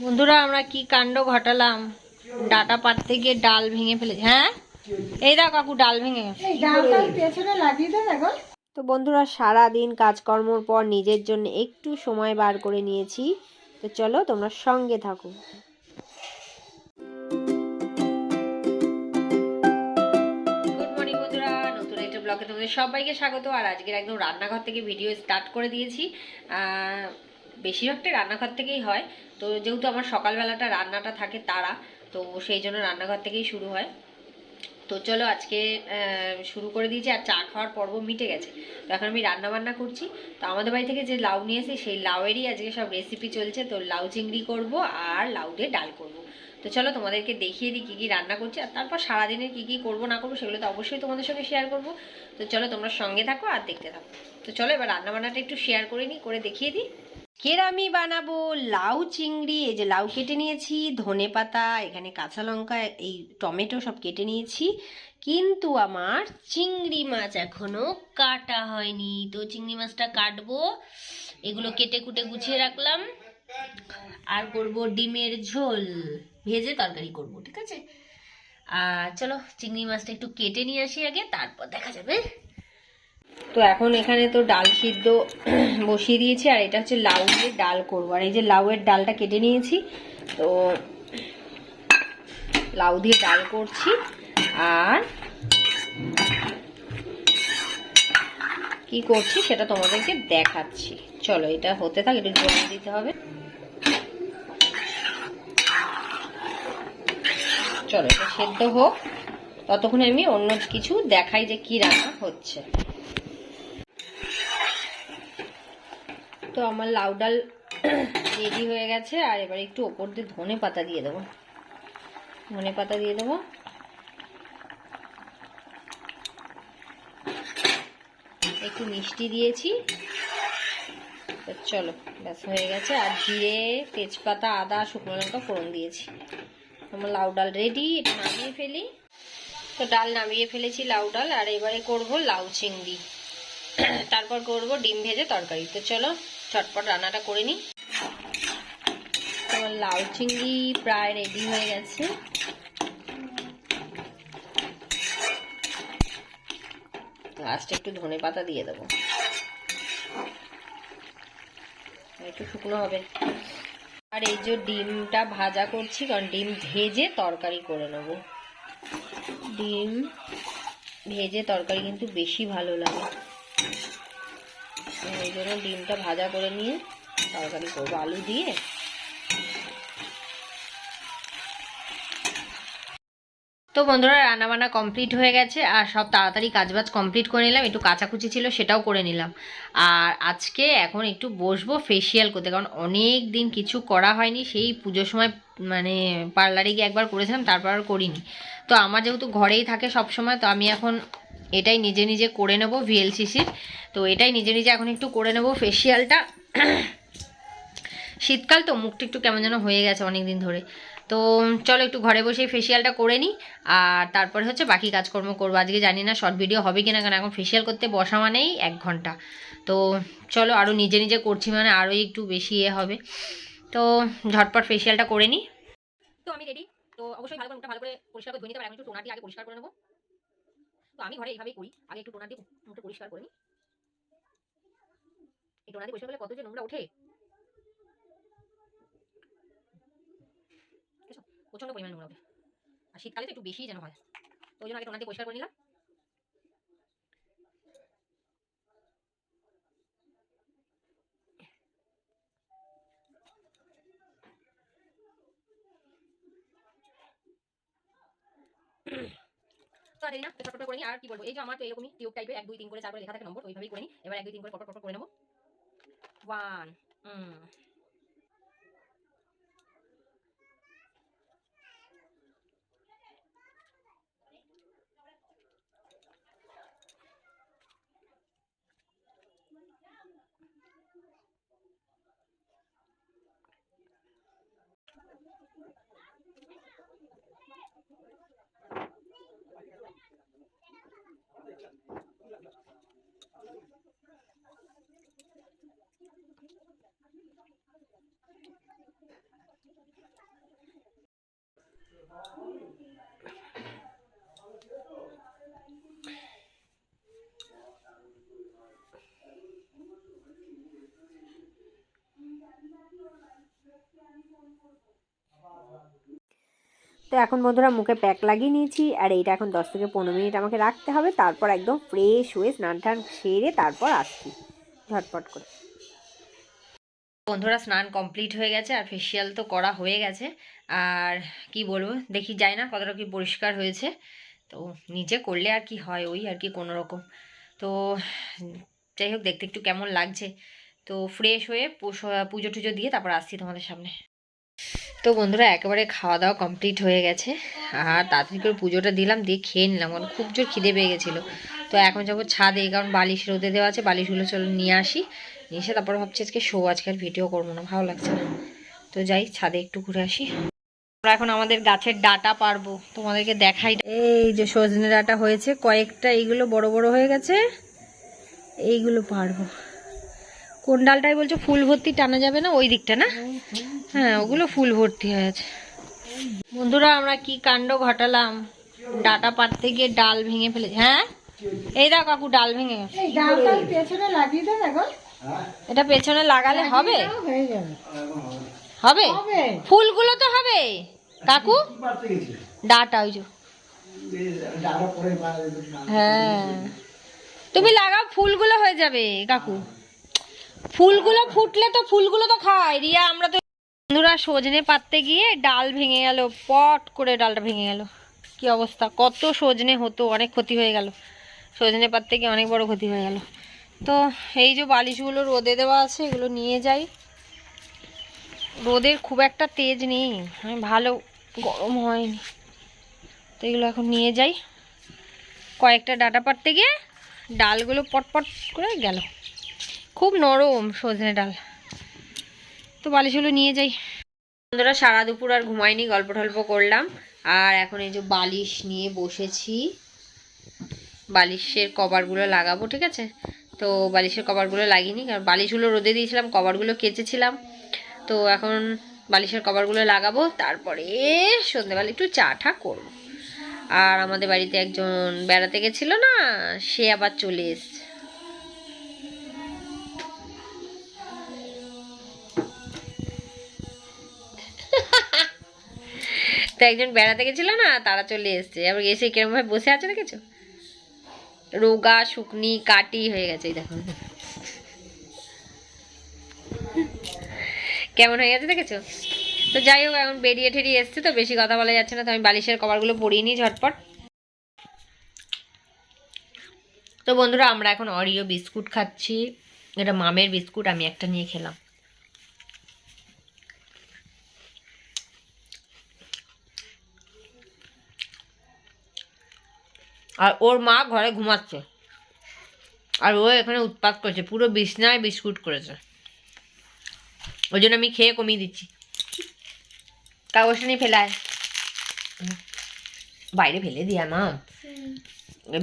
বন্ধুরা আমরা কি কাণ্ড ঘটালাম? ডাটা পাততে গিয়ে ডাল ভেঙে ফেলেছি। হ্যাঁ? এই দাও কাকু ডাল ভেঙে তো বন্ধুরা সারা দিন কাজকর্মর পর নিজের জন্য একটু সময় বার করে নিয়েছি। তো চলো তোমরা সঙ্গে থাকো। গুড নতুন একটা ব্লগে তোমাদের সবাইকে স্বাগত। আর আজকের একদম রান্নাঘর থেকে ভিডিও স্টার্ট করে দিয়েছি। আহ, বেশিরভাগটাই রান্নাঘর থেকেই হয়। তো যেহেতু আমার সকালবেলাটা রান্নাটা থাকে তারা, তো সেই জন্য রান্নাঘর থেকেই শুরু হয়। তো চলো আজকে শুরু করে দিয়েছি আর চা খাওয়ার পর্ব মিটে গেছে। তো এখন আমি রান্না বান্না করছি। তো আমাদের বাড়ি থেকে যে লাউ নিয়ে এসে সেই লাউয়েরই আজকে সব রেসিপি চলছে। তো লাউ চিংড়ি করব আর লাউ দিয়ে ডাল করব। তো চলো তোমাদেরকে দেখিয়ে দিই কী কী রান্না করছি আর তারপর সারাদিনের কী কী করব না করব সেগুলো তো অবশ্যই তোমাদের সঙ্গে শেয়ার করব। তো চলো তোমরা সঙ্গে থাকো আর দেখতে থাকো। তো চলো এবার রান্নাবান্নাটা একটু শেয়ার করে নিই, করে দেখিয়ে দিই। কেরামি বানাবো, লাউ চিংড়ি, এই যে লাউ কেটে নিয়েছি, ধনে পাতা, এখানে কাঁচা লঙ্কা, এই টমেটো সব কেটে নিয়েছি। কিন্তু আমার চিংড়ি মাছ এখনও কাটা হয়নি। তো চিংড়ি মাছটা কাটবো, এগুলো কেটে কুটে গুছিয়ে রাখলাম। আর করব ডিমের ঝোল, ভেজে তরকারি করব, ঠিক আছে? আর চলো, চিংড়ি মাছটা একটু কেটে নিয়ে আসি আগে, তারপর দেখা যাবে। তো এখন এখানে তো ডাল সিদ্ধ বসিয়ে দিয়েছি, আর এটা হচ্ছে লাউ দিয়ে ডাল করব। আর এই যে লাউয়ের ডালটা কেটে নিয়েছি, তো লাউ দিয়ে ডাল করছি, আর কি করছি সেটা তোমাদেরকে দেখাচ্ছি। চলো, এটা হতে থাক, একটু জল দিতে হবে। চলো, এটা সেদ্ধ হোক। ততক্ষণে আমি অন্য কিছু দেখাই যে কি রান্না হচ্ছে। তো আমার লাউ ডাল রেডি হয়ে গেছে, আর এবার একটু ওপর দিয়ে ধনে পাতা দিয়ে দেবো। ধনে পাতা দিয়ে দেবো। একটু মিষ্টি দিয়েছি। চলো, ব্যাস হয়ে গেছে। আর জিরে, তেজপাতা, আদা, শুকনো লঙ্কা ফোড়ন দিয়েছি। আমার লাউ ডাল রেডি, এটা নামিয়ে ফেলি। তো ডাল নামিয়ে ফেলেছি লাউ ডাল, আর এবারে করব লাউ চিংড়ি। তারপর করব ডিম ভেজে তরকারি। তো চলো চটপট রান্নাটা করে নিই। তোমার লাউ চিংড়ি প্রায় রেডি হয়ে গেছে। লাস্টে একটু ধনে পাতা দিয়ে দেবো। একটু শুকনো হবে। আর এই যে ডিমটা ভাজা করছি, কারণ ডিম ভেজে তরকারি করে নেব। ডিম ভেজে তরকারি কিন্তু বেশি ভালো লাগে। এই জন্য ডিমটা ভাজা করে নিয়ে তরকারি করব, আলু দিয়ে। তো বন্ধুরা, রান্নাবান্না কমপ্লিট হয়ে গেছে, আর সব তাড়াতাড়ি কাজবাজ কমপ্লিট করে নিলাম। একটু কাচাকুচি ছিল, সেটাও করে নিলাম। আর আজকে এখন একটু বসবো ফেসিয়াল করতে, কারণ অনেক দিন কিছু করা হয়নি। সেই পুজোর সময় মানে পার্লারে গিয়ে একবার করেছিলাম, তারপর আর করিনি। তো আমার যেহেতু ঘরেই থাকে সব সময় তো আমি এখন এটাই নিজে নিজে করে নেব ভিএলসিসির। তো এটাই নিজে নিজে এখন একটু করে নেব ফেসিয়ালটা শীতকাল তো মুখটা একটু কেমন যেন হয়ে গেছে অনেক দিন ধরে। তো চলো একটু ঘরে বসে ফেসিয়ালটা করে নিই, আর তারপরে হচ্ছে বাকি কাজকর্ম করব। আজকে জানি না শর্ট ভিডিও হবে কিনা কারণ এখন ফেসিয়াল করতে বসা মানেই এক ঘণ্টা। তো চলো আরও নিজে নিজে করছি মানে আরও একটু বেশি ইয়ে হবে। তো ঝটপট ফেসিয়ালটা করে নিই। তো আমি রেডি তো অবশ্যই ভালো করে ভালো করে পরিষ্কার করে ধুয়ে নিতে পারি আমি একটু দিয়ে আগে পরিষ্কার করে নেব। তো আমি ঘরে এইভাবেই করি। আগে একটু টোনার দিয়ে মুখটা পরিষ্কার করে নিই। এই টোনার দিয়ে পরিষ্কার করলে কত যে নোংরা ওঠে। প্রচণ্ড পরিমাণে নোংরা ওঠে। আর শীতকালে তো একটু বেশিই যেন হয়। তো ওই জন্য আগে টোনার দিয়ে পরিষ্কার করে নিলাম। আর দেরি না করে নি আর কি বলব এই যে আমার তো এরকমই টিউব টাইপের এক দুই তিন করে চার করে লেখা থাকে নম্বর ওইভাবেই করে নি এবার এক দুই তিন করে পট পট করে নেব ওয়ান হুম তো এখন বন্ধুরা মুখে প্যাক লাগিয়ে নিয়েছি, আর এইটা এখন দশ থেকে পনেরো মিনিট আমাকে রাখতে হবে। তারপর একদম ফ্রেশ হয়ে স্নান টান সেরে তারপর আসছি। ঝটপট করে। বন্ধুরা স্নান কমপ্লিট হয়ে গেছে, আর ফেসিয়াল তো করা হয়ে গেছে। আর কি বলব, দেখি যাই না কতটা কি পরিষ্কার হয়েছে। তো নিজে করলে আর কি হয়, ওই আর কি কোনো রকম। তো যাই হোক, দেখতে একটু কেমন লাগছে। তো ফ্রেশ হয়ে পুজো টুজো দিয়ে তারপর আসছি তোমাদের সামনে। তো বন্ধুরা, একেবারে খাওয়া দাওয়া কমপ্লিট হয়ে গেছে। আর তাড়াতাড়ি করে পুজোটা দিলাম, দিয়ে খেয়ে নিলাম। কারণ খুব জোর খিদে পেয়ে গেছিল। তো এখন যাব ছাদে, কারণ বালিশ রোদে দেওয়া আছে, বালিশগুলো চলো নিয়ে আসি। নিয়ে এসে তারপর ভাবছি আজকে শো আজকে আর ভিডিও করব না, ভালো লাগছে না। তো যাই, ছাদে একটু ঘুরে আসি। আমরা এখন আমাদের গাছের ডাটা পারব, তোমাদেরকে দেখাই। এই যে সজনে ডাটা হয়েছে, কয়েকটা এইগুলো বড় বড় হয়ে গেছে, এইগুলো পারব। কোন ডালটাই বলছো, ফুল ভর্তি টানা যাবে না ওই দিকটা না? হ্যাঁ ওগুলো ফুল ভর্তি হয়ে আছে বন্ধুরা আমরা কি কাণ্ড ঘটালাম? ডাটা পাততে গিয়ে ডাল ভেঙে ফেলেছি। হ্যাঁ? এই দাও কাকু ডাল ভেঙে গেছে। এই ডালটা ওই পেছনে লাগিয়ে দেন এখন এটা পেছনে লাগালে হবে? হবে? ফুলগুলো তো হবে। কাকু? ডাটা ওই যে। হ্যাঁ। তুমি লাগাও ফুলগুলো হয়ে যাবে কাকু। ফুলগুলো ফুটলে তো ফুলগুলো তো খায় রিয়া আমরা তো বন্ধুরা সজনে পাততে গিয়ে ডাল ভেঙে গেল, পট করে ডালটা ভেঙে গেল। কি অবস্থা? কত সজনে হতো, অনেক ক্ষতি হয়ে গেল। সজনে পাততে গিয়ে অনেক বড় ক্ষতি হয়ে গেল। তো এই যে বালিশগুলো রোদে দেওয়া আছে, এগুলো নিয়ে যাই। রোদের খুব একটা তেজ নেই আমি ভালো গরম হয়নি। তো এগুলো এখন নিয়ে যাই। কয়েকটা ডাটা পাততে গিয়ে ডালগুলো পটপট করে গেল। খুব নরম সজনে ডাল। তো বালিশগুলো নিয়ে যাই। বন্ধুরা, সারা দুপুর আর ঘুমাইনি গল্প টল্প করলাম। আর এখন এই যে বালিশ নিয়ে বসেছি। বালিশের কভারগুলো লাগাবো, ঠিক আছে? তো বালিশের কভারগুলো লাগিনি, কারণ বালিশগুলো রোদে দিয়েছিলাম, কভারগুলো কেচেছিলাম। তো এখন বালিশের কভারগুলো লাগাবো, তারপরে সন্ধ্যেবেলা একটু চা ঠা করব। আর আমাদের বাড়িতে একজন বেড়াতে গেছিল না, সে আবার চলে এসছে। তো একজন বেড়াতে গেছিল না, তারা চলে এসছে। আবার এসে কিরম ভাবে বসে আছে দেখেছ? রোগা, শুকনি, কাটি হয়ে গেছে এই দেখো। কেমন হয়ে গেছে দেখেছ? তো যাই হোক, এখন বেরিয়ে ঠেরিয়ে এসছে তো, বেশি কথা বলা যাচ্ছে না, তো আমি বালিশের কভারগুলো পরিয়ে নিই ঝটপট। তো বন্ধুরা, আমরা এখন অরিও বিস্কুট খাচ্ছি। এটা মামের বিস্কুট, আমি একটা নিয়ে খেলাম। আর ওর মা ঘরে ঘুমাচ্ছে। আর ও এখানে উৎপাত করেছে পুরো বিছনায় বিস্কুট করেছে। ওই জন্য আমি খেয়ে কমিয়ে দিচ্ছি। কাগজটা নিয়ে ফেলায় বাইরে ফেলে দিয়া মা।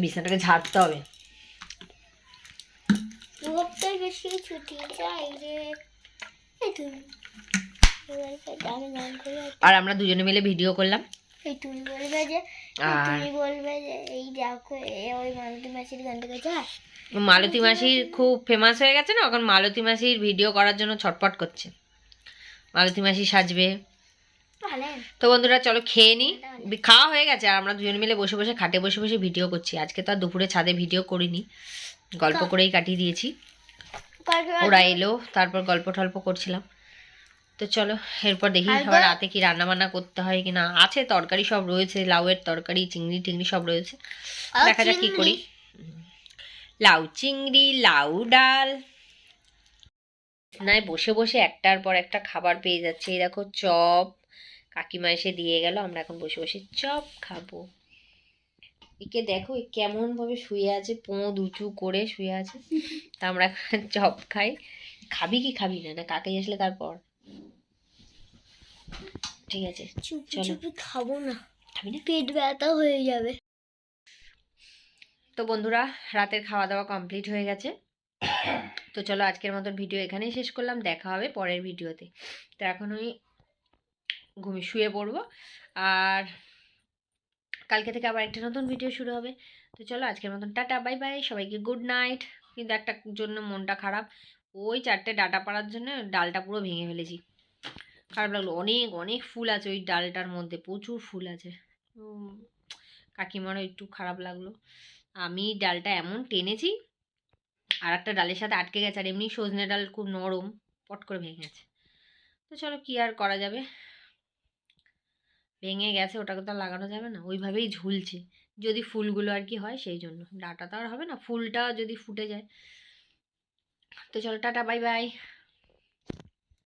বিছানাটাকে ঝাড়তে হবে। আর আমরা দুজনে মিলে ভিডিও করলাম। এই তুমি বলবে যে তুমি বলবে যে এই দেখো ওই মালতী মাসির গেছে মালতী মাসির খুব ফেমাস হয়ে গেছে না? এখন মালতী মাসির ভিডিও করার জন্য ছটপট করছে। মালতী মাসি সাজবে। তো বন্ধুরা চলো খেয়ে নিই খাওয়া হয়ে গেছে আর আমরা দুজন মিলে বসে বসে খাটে বসে বসে ভিডিও করছি। আজকে তো আর দুপুরে ছাদে ভিডিও করিনি। গল্প করেই কাটিয়ে দিয়েছি। ওরা এলো তারপর গল্প টল্প করছিলাম। তো চলো এরপর দেখি আবার রাতে কি রান্না বান্না করতে হয় কিনা। আছে তরকারি সব রয়েছে লাউয়ের তরকারি চিংড়ি টিংড়ি সব রয়েছে। দেখা যাক কি করি। লাউ চিংড়ি লাউ ডাল। নাই বসে বসে একটার পর একটা খাবার পেয়ে যাচ্ছে। এই দেখো চপ। কাকিমা এসে দিয়ে গেল আমরা এখন বসে বসে চপ খাব। একে দেখো কেমন ভাবে শুয়ে আছে পোঁদ উঁচু করে শুয়ে আছে। তা আমরা চপ খাই। খাবি কি খাবি না না কাকে আসলে তারপর? ঠিক আছে চুপি খাব না। খাবি না? পেট ব্যথা হয়ে যাবে। তো বন্ধুরা রাতের খাওয়া দাওয়া কমপ্লিট হয়ে গেছে। তো চলো আজকের মতন ভিডিও এখানেই শেষ করলাম। দেখা হবে পরের ভিডিওতে তো। এখন আমি ঘুমিয়ে শুয়ে পড়ব। আর কালকে থেকে আবার একটা নতুন ভিডিও শুরু হবে। তো চলো আজকের মতন টাটা বাই বাই সবাইকে গুড নাইট কিন্তু একটা জন্য মনটা খারাপ। ওই চারটে ডাটা পাড়ার জন্য ডালটা পুরো ভেঙে ফেলেছি। খারাপ লাগল। অনেক অনেক ফুল আছে ওই ডালটার মধ্যে, প্রচুর ফুল আছে। কাকিমারও একটু খারাপ লাগল। আমি ডালটা এমন টেনেছি আর একটা ডালের সাথে আটকে গেছে, আর এমনি সজনে ডাল খুব নরম, পট করে ভেঙে গেছে। তো চলো কী আর করা যাবে? ভেঙে গেছে, ওটাকে তো লাগানো যাবে না, ওইভাবেই ঝুলছে। যদি ফুলগুলো আর কি হয়, সেই জন্য। ডাটা তো আর হবে না, ফুলটা যদি ফুটে যায়। তো চলো টাটা, বাই বাই।